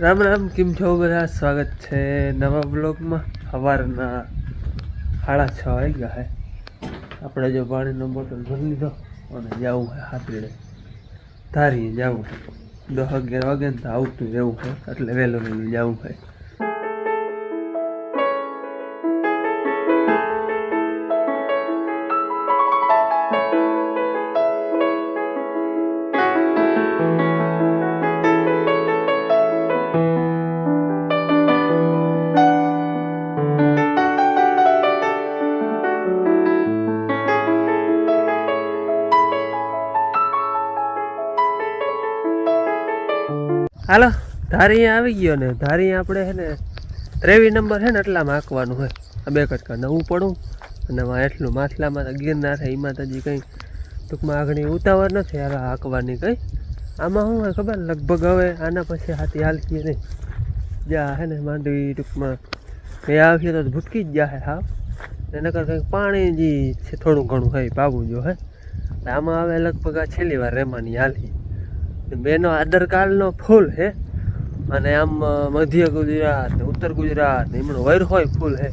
રામ રામ, કેમ છો બધા? સ્વાગત છે નવા બ્લોગમાં સવારના સાડા છ વાગી ગયા હે. આપણે જો પાણીનો બોટલ ભરી લીધો અને જવું હોય હાથીડે ધારીએ જવું દસ અગિયાર વાગે ને તો આવતું જવું છે એટલે વહેલું વહેલું જવું છે હાલો ધારી આવી ગયો ને ધારી આપણે છે ને ત્રેવીસ નંબર છે ને એટલામાં આંકવાનું હોય. આ બે કટકા નવું પડું અને એમાં એટલું માથલામાં ગિરનાર છે એમાં તો હજી કંઈ ટૂંકમાં આગળ ઉતાવળ નથી હવે હાંકવાની કંઈ. આમાં શું હોય ખબર? લગભગ હવે આના પછી હાથી હાલતી નહીં. જ્યાં હે ને માંડવી ટૂંકમાં. એ આવશે તો ભૂટકી જ જાય હા. એને કંઈક પાણી જે છે, થોડું ઘણું હોય પાવું જો, હે. આમાં હવે લગભગ આ છેલ્લી વાર રેમાની હાલી બેનો આદરકાલનો ફૂલ, હે. અને આમ મધ્ય ગુજરાત ઉત્તર ગુજરાત એમનો વૈર હોય ફૂલ હે.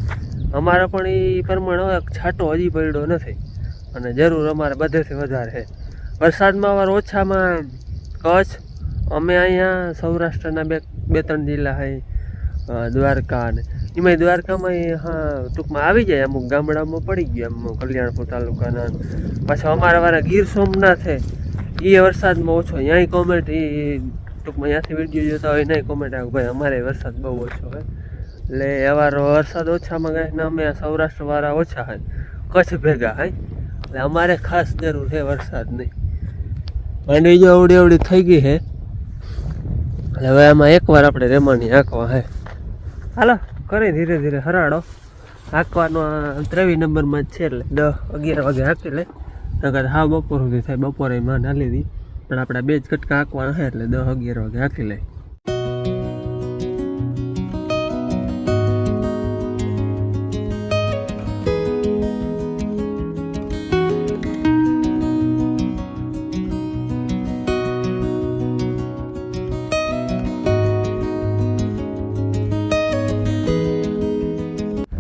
અમારે પણ એ પ્રમાણે છાંટો હજી પડ્યો નથી. અને જરૂર અમારે બધેથી વધારે છે વરસાદમાં અમારે ઓછામાં કચ્છ અમે અહીંયા સૌરાષ્ટ્રના બે બે ત્રણ જિલ્લા અ, દ્વારકા ને. એમાંય દ્વારકામાં હા ટૂંકમાં આવી જાય. અમુક ગામડામાં પડી ગયું એમ કલ્યાણપુર તાલુકાના. પાછા અમારા વાળા ગીર સોમનાથ છે એ વરસાદમાં ઓછો. અહીંયા કોમેન્ટ એ ટૂંકમાં ત્યાંથી વીડિયો જોતા હોય નહીં કોમેન્ટ આવ્યું ભાઈ અમારે વરસાદ બહુ ઓછો હોય. એટલે એવા વરસાદ ઓછામાં કાંઈ ને અમે સૌરાષ્ટ્ર વાળા ઓછા હોય. કચ્છ ભેગા હોય. એટલે અમારે ખાસ જરૂર છે વરસાદની. માંડવી જો અવડી અવડી થઈ ગઈ છે. એટલે હવે આમાં એકવાર આપણે રેમાની આંકવા હે. હાલો કરી ધીરે ધીરે હરાડો હાંકવાનો ત્રેવીસ નંબરમાં જ છે એટલે દસ અગિયાર વાગે હાંકી લે. નકર હા બપોર સુધી થાય. બપોરે માં નાલી દી. પણ આપણે બે જ કટકા હાંકવાના છે એટલે દસ અગિયાર વાગે હાંકી લે.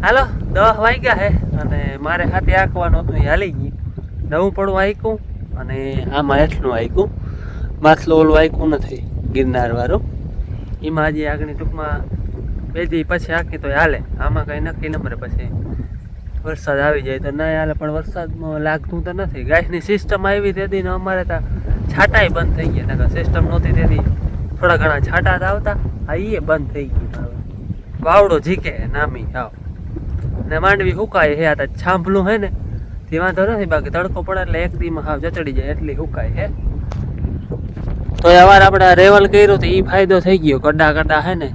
હાલો દસ વાગ્યા હે અને મારે હાથે આંકવાનું હતું એ હાલી ગઈ. નવું પણ આંક્યું અને આમાં હેઠનું આંક્યું માથલું ઓલું આંક્યું નથી, ગિરનાર વાળું. એમાં હજી આગળ ટૂંકમાં બે દી પછી આખી તો હાલે. આમાં કંઈ નક્કી નંબરે પછી વરસાદ આવી જાય તો ના હાલે, પણ વરસાદમાં લાગતું તો નથી. ગાયની સિસ્ટમ આવી તેથી ને અમારે તો છાંટાય બંધ થઈ ગયા, નકર સિસ્ટમ નહોતી તેથી થોડા ઘણા છાંટા આવતા, આ એ બંધ થઈ હવે વાવડો જીકે નામી, આવ. ને માંડવી હુકાય હે, આ છાંભલું હે ને તે વાંધો નથી બાકી તડકો પડે એટલે એક દીમાં હાવ જચડી જાય, એટલી હુકાય, હે? તો અવાર આપણે રેવલ કર્યું તો એ ફાયદો થઈ ગયો કડા કડા હે ને.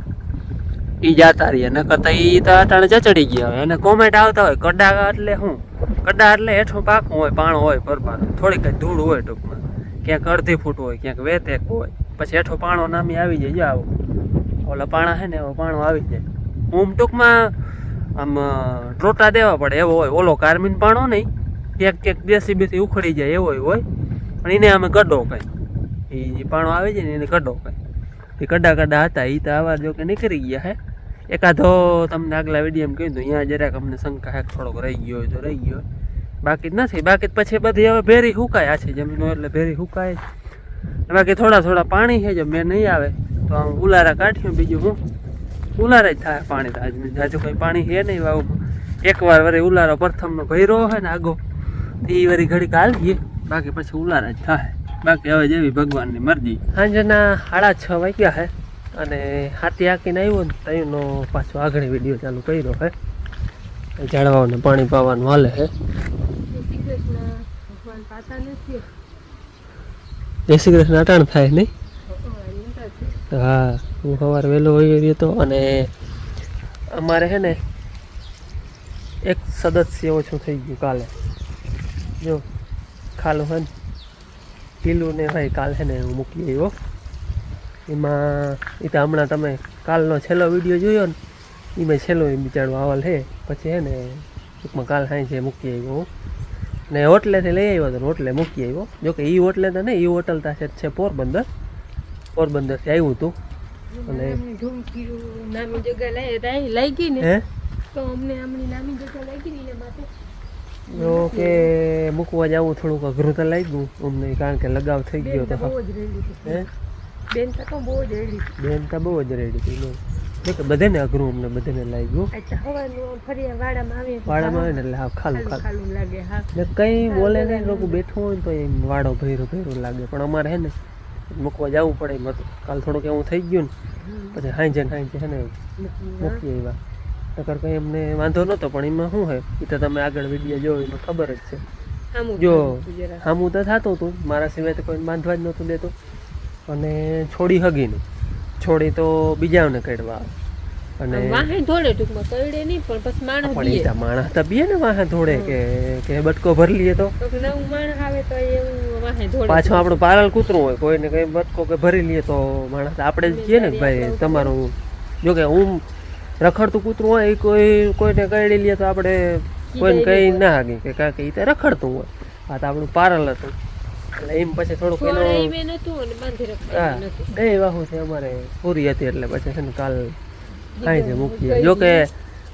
એ જાતા રહીએ, નકર તો ઈ તો અટાણે જચડી ગયા હોય, અને કોમેન્ટ આવતા હોય કડા એટલે શું કડા એટલે હેઠું પાકું હોય, પાણ હોય પરબાર થોડીક ધૂળ હોય ટૂંકમાં. ક્યાંક અડધી ફૂટ હોય, ક્યાંક વેતેક હોય. પછી હેઠો પાણો નામી આવી જાય, જો ઓલા પાણા હે ને, એવો પાણો આવી જાય. હું ટૂંકમાં આમ ટ્રોટા દેવા પડે, એવો હોય. ઓલો કાર્મીન પાણો નહીં. ક્યાંક ક્યાંક દેશી બેસી ઉખડી જાય એવો હોય. પણ એને અમે ગડો કઈ. એ જે પાણો આવે છે ને એને ગડો કઈ. એ કડા કડા હતા એ તો આવા જો કે નીકળી ગયા હે. એકાદો તમને આગલા વિડીયોમાં કહ્યું હતું, અહીંયા જરાક અમને શંકા હે, થોડોક રહી ગયો હોય તો રહી ગયો બાકી જ નથી, બાકી પછી બધી હવે ભેરી હુકાય છે જમીનો એટલે ભેરી હુકાય. બાકી થોડા થોડા પાણી છે, જો મેં નહીં આવે તો આમ ઉલારા કાઢ્યું બીજું હું. ઉલારા જ થાય પાણી તો, આજ જાજુ કોઈ પાણી છે નહીં વાવ એકવાર વરે ઉલારો પ્રથમનો ભૈરો હોય ને આગો. એ વરી ઘડીક હાલીએ. બાકી પછી ઉલારા જ થાય. બાકી હવે જેવી ભગવાનની મરજી. સાંજના સાડા છ વાગ્યા હે અને હાથી હાકીને આવ્યો ને તઈનો પાછો આગળ વીડિયો ચાલુ કર્યો હે. ઝાડવાઓને પાણી પાવાનું હાલે હે. જય શ્રી કૃષ્ણ, અટાણ થાય નહીં હા, હું સવારે વહેલો ગયો હતો અને અમારે છે ને એક સદસ્ય ઓછું થઈ ગયું કાલે. જો ખાલો હન ઢીલું ને ભાઈ કાલ છે ને હું મૂકી આવ્યો. એમાં એ તો હમણાં તમે કાલનો છેલ્લો વીડિયો જોયો ને એમાં છેલ્લો એ બિચારો આવાલ છે પછી છે ને ટૂંકમાં કાલ સાંજે મૂકી આવ્યો ને હોટલેથી લઈ આવ્યો હતો હોટલે મૂકી આવ્યો. જોકે એ હોટલે તો નહીં એ હોટલ પાસે છે પોરબંદર. પોરબંદરથી આવ્યું હતું અને લઈ ગઈ ને. તો અમને નામી જગ્યા લઈ ગઈ ને જો કે મૂકવા જવું થોડુંક અઘરું તો લાગ્યું અમને કારણ કે લગાવ થઈ ગયો તો તો બહુ જ રેડી હે? બેન તો બહુ જ રેડી બેન તો બહુ જ રેડી હતી કે બધાને અઘરું અમને બધાને લાગ્યું. વાડામાં આવે ને એટલે હા ખાલું ખાલું લાગે હા. કઈ બોલે નહીં લોકો બેઠું હોય તો એમ વાડો ભૈરો ભૈરો લાગે. પણ અમારે હે ને મૂકવા જવું પડે કાલ થોડુંક એવું થઈ ગયું ને. પછી હાંજે હાંજે હે ને મૂકી આવ્યા. નકર કંઈ એમને વાંધો નહોતો પણ એમાં શું હોય? એ તો તમે આગળ વીડિયો જોયો એમાં ખબર જ છે. જો હામું તો થતું હતું. મારા સિવાય તો કોઈ બાંધવા જ નહોતું દેતું. અને છોડી હગીને. છોડી તો બીજાઓને કાઢવા અને વાહે ધોળે ટૂંકમાં કરડે નહીં પણ પછી માણસ પણ તો માણસ તો બીએ ને વાહે ધોળે કે કે બટકો ભરી લઈએ તો. નવું માણસ આવે તો એવું વાહે ધોળે પાછું આપણું પારલ કૂતરું હોય કોઈને કઈ બટકો કે ભરી લઈએ તો માણસ આપણે જ કહીએ ને ભાઈ તમારું જો કે હું રખડતું કૂતરું હોય એ કોઈ કોઈને કરડી લઈએ તો આપણે કોઈને કઈ ના હાગી. કે કારણ કે એ તો રખડતું હોય. આ તો આપણું પારલ હતું. એટલે એમ પછી થોડુંક એનો હા. બે વાહુ છે અમારે. પૂરી હતી એટલે પછી છે ને કાલ ખાઈ છે મૂકીએ. જો કે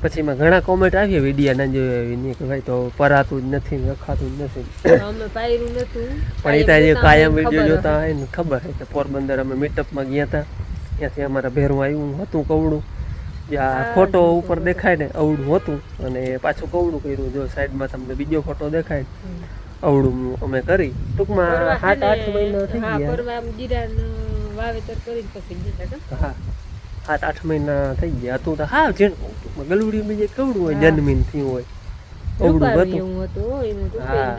પછી એમાં ઘણા કોમેન્ટ આવી વિડિયા ના જોયા એવી. નહીં કે ભાઈ તો પરાતું જ નથી રખાતું જ નથી. પણ એ જે કાયમ વીડિયો જોતા હોય ને ખબર છે કે પોરબંદર અમે મીટઅપમાં ગયા હતા ત્યાંથી અમારા ભેરું આવ્યું હતું કવડું. જ્યાં ફોટો ઉપર દેખાય ને અવડું હતું અને પાછું કવડું કર્યું જો સાઈડમાં તમને બીજો ફોટો દેખાય. અવળું અવડું અમે કરી. ટૂંકમાં સાત આઠ મહિના થઈ હા, ગયા. વાવેતર પછી હા. સાત આઠ મહિના થઈ ગયા. હતું તો હા જે ગલુડી બીજે કવડું હોય જન્મીન થયું હોય. અવડું હતું. હા.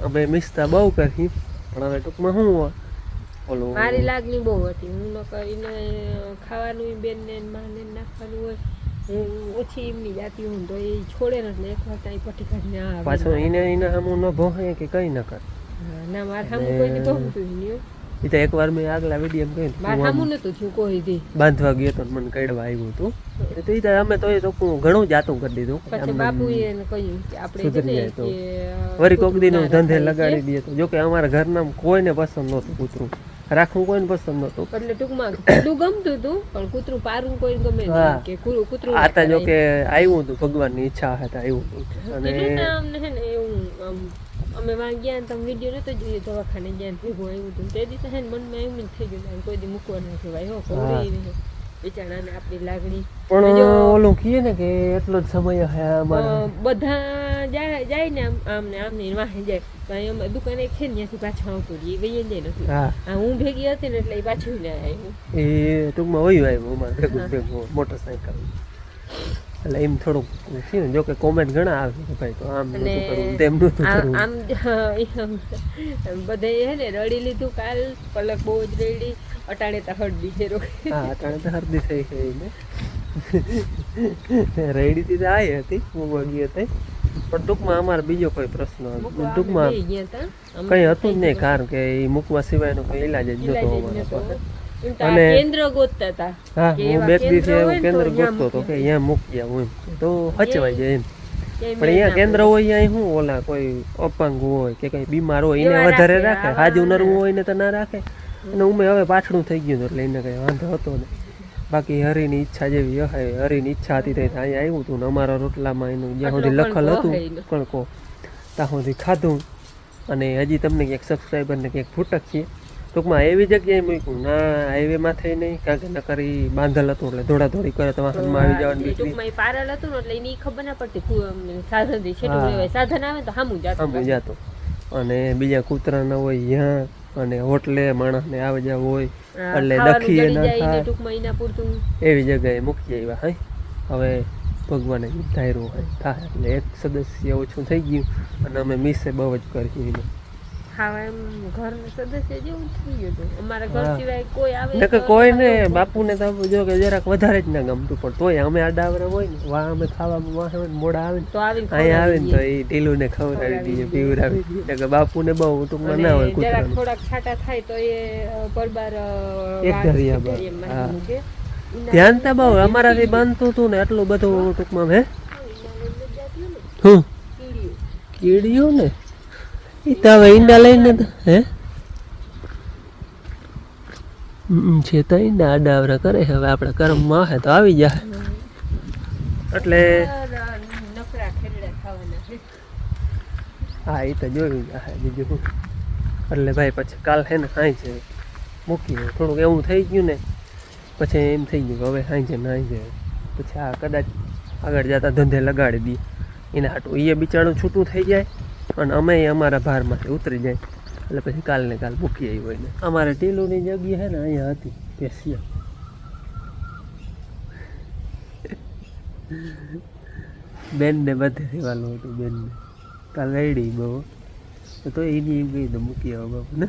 અમે મિસ્તા બહુ કરી. પણ હવે ટૂંકમાં શું હોય? ઓલું. મારી લાગણી બહુ હતી. હું ન કરીને ખાવાનું બેન ને માને નાખવાનું હોય. હું ઓછી એમની જાતી હું તો એ છોડે ને એટલે એક ત્યાં પટ્ટી કાઢીને આવે. પાછો એને એને આમ ન ભોહે કે કઈ ન કર. ના મારે સામું કોઈને ગમતું નહીં એ તો એકવાર મેં આગલા વીડિયો કહ્યું મારે સામું નતું થયું કોઈ દી. બાંધવા ગયો તો મને કડવા આવ્યું હતું તો એ અમે તો એ હું ઘણું જાતું કરી દીધું. પછી આમ બાપુ એને કહ્યું કે આપણે છે સુધરી ને જાય તો. કે વળી કોક દી ના ધંધે લગાડી દઈએ તો. જોકે અમારા ઘરના કોઈને પસંદ નહોતું કૂતરું. રાખવું કોઈને પસંદ નતું એટલે ટૂંકમાં કૂતરું ગમતું હતું પણ કૂતરું પારું કોઈ ગમે કે કૂતરું આ તો જો કે આવ્યું હતું ભગવાનની ઈચ્છા હતા આવ્યું હતું. અને અમને ને એવું અમે વાં ગયા તમે વીડિયો નતો જોઈએ દવાખાને ગયા ભેગું આવ્યું હતું. તે દિવસે હે ને મનમાં એવું જ થઈ ગયું કોઈ દી મૂકવા ના કહેવાય હો ને બિચારાને આપણી લાગણી. પણ ઓલું કહીએ ને કે એટલો જ સમય હે અમારે. બધા જાય જાય ને આમ આમ ને આમ ને વાહે જાય. પણ એમ દુકાને છે ને ત્યાંથી પાછું આવતું રહી વહી જાય નથી. હા. આ હું ભેગી હતી ને એટલે એ પાછું ના આવ્યું એ ટૂંકમાં વયું આવ્યું અમારે ભેગું ભેગું મોટરસાઇકલ એટલે એમ થોડુંક છે ને જો કે કોમેન્ટ ઘણા આવે કે ભાઈ તો આમ નહોતું કરવું તેમ કરવું. આમ બધે હે ને રડી લીધું કાલ પલક બહુ જ રેડી અટાણે તો હળદી છે હા અટાણે તો હરદી થઈ ગઈ ને. રેડી થી તો આવી હતી હું વગી હતી. પણ ટૂંકમાં અમારે બીજો કોઈ પ્રશ્ન ટૂંકમાં કઈ હતું જ નહીં કારણ કે એ મૂકવા સિવાયનો કોઈ ઈલાજ જ નહોતો અને- કેન્દ્ર ગોતતા હતા. હા હું બે દિવસે એવું કેન્દ્ર ગોતતો હતો કે અહીંયા મૂકી હું એમ. તો હચવાઈ જાય એમ. પણ અહીંયા કેન્દ્ર હોય અહીંયા શું ઓલા કોઈ અપંગ હોય કે કઈ બીમાર હોય એને વધારે રાખે, હાજુ નરવું હોય ને તો ના રાખે. અને ઉમે હવે પાછળું થઈ ગયું એટલે એને કઈ વાંધો હતો નહીં. બાકી હરીની ઈચ્છા જેવી હે હરીની ઈચ્છા હતી તે અહીંયા આવ્યું હતું ને અમારા રોટલામાં એનું જ્યાં સુધી લખલ હતું કણકો ત્યાં સુધી ખાધું. અને હજી તમને ક્યાંક સબસ્ક્રાઈબરને ક્યાંક ફૂટક છીએ ટૂંકમાં એવી જગ્યાએ મૂક્યું. ના હાઈવેમાં થઈ નહીં કારણ કે નકરી બાંધલ હતું એટલે દોડાદોડી કરે તો વાહનમાં આવી જવાની એ બીક ટૂંકમાં એ હતું એટલે એની ખબર ના પડતી સાધન. સાધન આવે તો સામું જાતું અને બીજા કૂતરાના હોય ત્યાં અને હોટલે માણસને આવે જાવ હોય એટલે જડી ના થાય. એવી જગ્યાએ મૂકી આવ્યા હા? હવે ભગવાને ધાર્યું હોય થાય. એટલે એક સદસ્ય ઓછું થઈ ગયું અને અમે મિસે બહુ જ કરી એને. ખાવા એમ ઘર સદસ્ય જેવું થઈ ગયું હતું. અમારા ઘર સિવાય કોઈ આવે તો કોઈને બાપુને તો જો કે જરાક વધારે જ ના ગમતું પણ તોય અમે આડાવરે હોય ને વા અમે ખાવામાં વાહ હોય મોડા આવે તો આવી અહીંયા આવે ને તો એ ઢીલું ને ખવડાવી દઈએ. પીવડાવી દઈએ. એટલે બાપુને બહુ ટૂંકમાં ના હોય જરાક થોડાક છાટા થાય તો એ પરબાર એક ધરિયા મૂકે. ધ્યાન તો બહુ અમારાથી બનતું હતું ને એટલું બધું ટૂંકમાં હે? હું. કીડીઓ ને? એ તો હવે ઈંડા લઈને તો- હે? હમ, છે તો ઈ ને કરે હવે આપણે કર્મમાં હે તો આવી જાય એટલે હા એ તો જોયું જાય બીજું એટલે ભાઈ પછી કાલ હે ને હાઈ છે મૂકીએ. થોડુંક એવું થઈ ગયું ને પછી એમ થઈ ગયું હવે હાઈ છે નાઈ છે પછી આ કદાચ આગળ જતા ધંધે લગાડી દઈએ. એના હાટું એ બિચારું છૂટું થઈ જાય. અને અમે અમારા ભારમાંથી ઉતરી જાય. એટલે પછી કાલને કાલ મૂકી આવી હોય ને. અમારે ટીલુની જગ્યા હે ને અહીંયા હતી પેશિયા બેનને બધે રહેવાનું હતું, બેનને. કાલ રેડી બહુ. તો એની એમ કહી દઉં મૂકી આવો બાપુ, ને?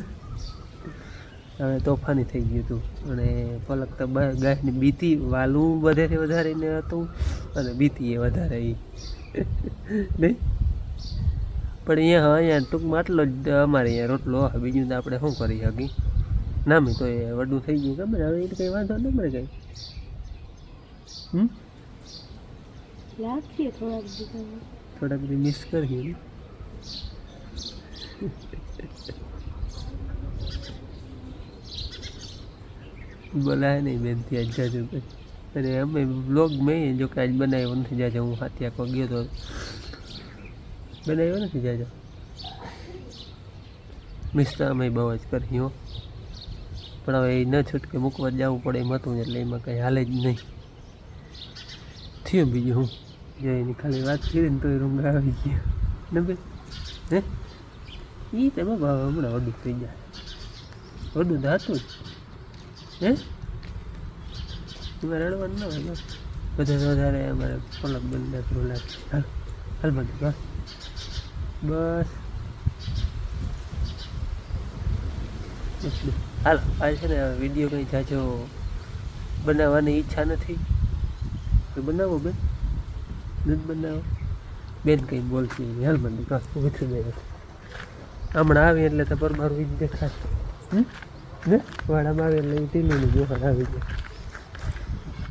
હવે તોફાની થઈ ગયું હતું. અને પલક તો ગાયની બીતી, વાલું બધેથી વધારે હતું, અને બીતી એ વધારે નહીં? પણ અહીંયા હા અહીંયા ટૂંકમાં આટલો જ અમારે અહીંયા રોટલો હોય બીજું તો આપણે શું કરી શકી નામી તો એ વડું થઈ ગયું ખબર? હવે એટલે કંઈ વાંધો નહીં મને કંઈ. હમ? થોડાક થોડાક બધી મિસ કરીએ ને. બોલાય નહીં બેન ત્યાં જાજુ. અને અમે બ્લોગ મેં જો કે આજ બનાવ્યો નથી જાજો હું હાથી આખો ગયો તો. બનાવ્યો નથી જાજો. મિસ અમે બહુ જ કરી હો. પણ હવે એ ન છૂટકે મૂકવા જવું પડે એમ હતું એટલે એમાં કંઈ હાલે જ નહીં. થયું બીજું હું? જો એની ખાલી વાત કરી ને તો એ રૂમ આવી ગયા. ને ભાઈ? હે? એ તમે ભાવ હમણાં ઓડું થઈ જાય. ઓડું ધાતું જ. હે? એમાં રડવાનું ન હોય. બસ વધારે અમારે પલક બંને થોડું લાગે હાલ હાલ બધું બસ બસ. એટલું. બસ. હાલો, આ છે ને વીડિયો કંઈ જાજો બનાવવાની ઈચ્છા નથી. બનાવો બેન? દૂધ બનાવો? બેન કંઈ નહીં. હાલ મને કાં ઉઠી દે હમણાં આવી એટલે તો પરમારું ઈ જ દેખાય હમ? ને? વાડામાં આવે એટલે ટીલું જોવા આવી જાય